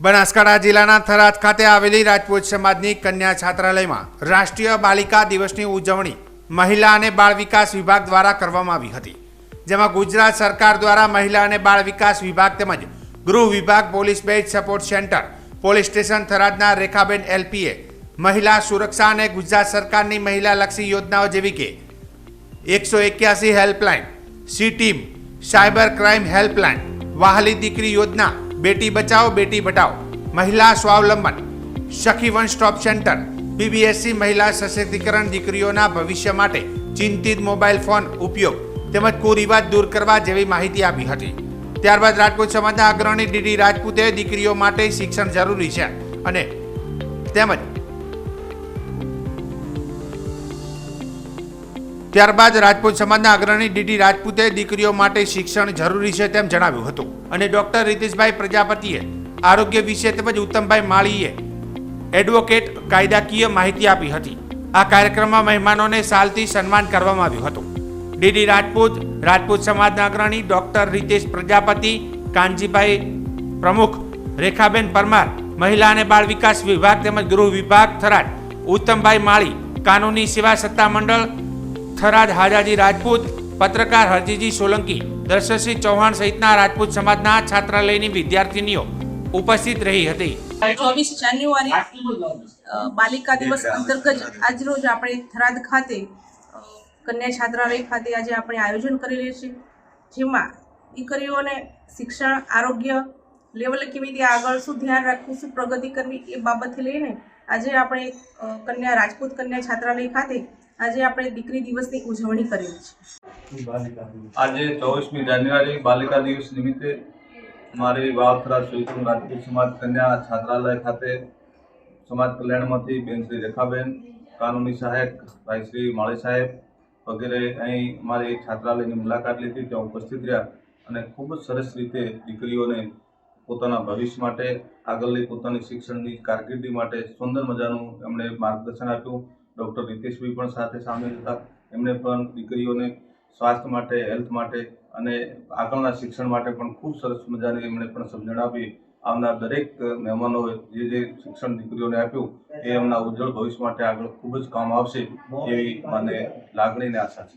બનાસકાંઠા જિલ્લાના થરાદ ખાતે આવેલી રાજપૂત સમાજની કન્યા છાત્રાલયમાં રાષ્ટ્રીય બાલિકા દિવસની ઉજવણી મહિલા અને બાળ વિકાસ વિભાગ દ્વારા કરવામાં આવી હતી, જેમાં ગુજરાત સરકાર દ્વારા મહિલા અને બાળ વિકાસ વિભાગ તેમજ ગૃહ વિભાગ, police batch support centre, police station થરાદના Rekhaben LPA, મહિલા સુરક્ષા અને ગુજરાત સરકારની મહિલાલક્ષી યોજનાઓ જેવી કે એકસો એક્યાસી helpline, C team, cyber crime helpline, વાહલી દીકરી યોજના બેટી બચાવો, બેટી બટાવો મહિલા સ્વાવલંબન. સખી વન સ્ટોપ સેન્ટર. બીબીએસસી મહિલા સશક્તિકરણ દીકરીઓના ભવિષ્ય માટે ચિંતિત મોબાઈલ ફોન ઉપયોગ તેમજ કુરિવાજ દૂર કરવા જેવી માહિતી આપી હતી. ત્યારબાદ રાજપૂત સમાજના અગ્રણી ડીડી રાજપૂતે દીકરીઓ માટે શિક્ષણ જરૂરી છે અને તેમજ ત્યારબાદ રાજપૂત સમાજના અગ્રણી ડીડી રાજપૂતે દીકરીઓ માટે શિક્ષણ જરૂરી છે તેમ જણાવ્યું હતું. અને ડોક્ટર રીતેશભાઈ પ્રજાપતિએ આરોગ્ય વિશે તેમજ ઉત્તમભાઈ માળીએ એડવોકેટ કાયદાકીય માહિતી આપી હતી. આ કાર્યક્રમમાં મહેમાનોને સાલથી સન્માન કરવામાં આવ્યું હતું. ડીડી રાજપૂત રાજપૂત સમાજના અગ્રણી ડોક્ટર રીતેશ પ્રજાપતિ, કાનજીભાઈ પ્રમુખ રેખાબેન પરમાર, મહિલા અને બાળ વિકાસ વિભાગ તેમજ ગૃહ વિભાગ થરાદ, ઉત્તમભાઈ માળી, કાનૂની સેવા સત્તા મંડળ થરાદ હાજાજી રાજપૂત પત્રકાર હરજીજી સોલંકી દર્શનસિંહ ચૌહાણ સહિતના રાજપૂત સમાજના છાત્રાલયની વિદ્યાર્થીનીઓ ઉપસ્થિત રહી હતી. ચોવીસ જાન્યુઆરી બાલિકા દિવસ અંતર્ગત આજરોજ આપણે થરાદ ખાતે કન્યા છાત્રાલય ખાતે આજે આપણે આયોજન કરેલું છે. જેમાં દીકરીઓને શિક્ષણ આરોગ્ય લેવલે કેવી રીતે આગળ શું ધ્યાન રાખવું શું પ્રગતિ કરવી એ બાબતથી લઈને આજે આપણે કન્યા, રાજપૂત કન્યા છાત્રાલય ખાતે આજે આપણે દીકરી દિવસની ઉજવણી કરેલી છે. આજે ચોવીસમી જાન્યુઆરી બાલિકા દિવસ નિમિત્તે મારી વાવથરા સુઈકુમ રાજપૂત સમાજ કન્યા છાત્રાલય ખાતે સમાજ કલ્યાણમાંથી બેન શ્રી રેખાબેન, કાનૂની સહાયક ભાઈ શ્રી માળી સાહેબ વગેરે અહીં મારી છાત્રાલયની મુલાકાત લીધી, ત્યાં ઉપસ્થિત રહ્યા અને ખૂબ જ સરસ રીતે દીકરીઓને પોતાના ભવિષ્ય માટે, આગળની પોતાની શિક્ષણની કારકિર્દી માટે સુંદર મજાનું એમણે માર્ગદર્શન આપ્યું. ડૉક્ટર રીતેશભાઈ પણ સાથે સામેલ હતા. એમણે પણ દીકરીઓને સ્વાસ્થ્ય માટે, હેલ્થ માટે અને આગળના શિક્ષણ માટે પણ ખૂબ સરસ મજાની એમણે પણ સમજણ આપી. આવનાર દરેક મહેમાનોએ જે જે શિક્ષણ દીકરીઓને આપ્યું, એ એમના ઉજ્જવળ ભવિષ્ય માટે આગળ ખૂબ જ કામ આવશે એવી મને લાગણી અને આશા છે.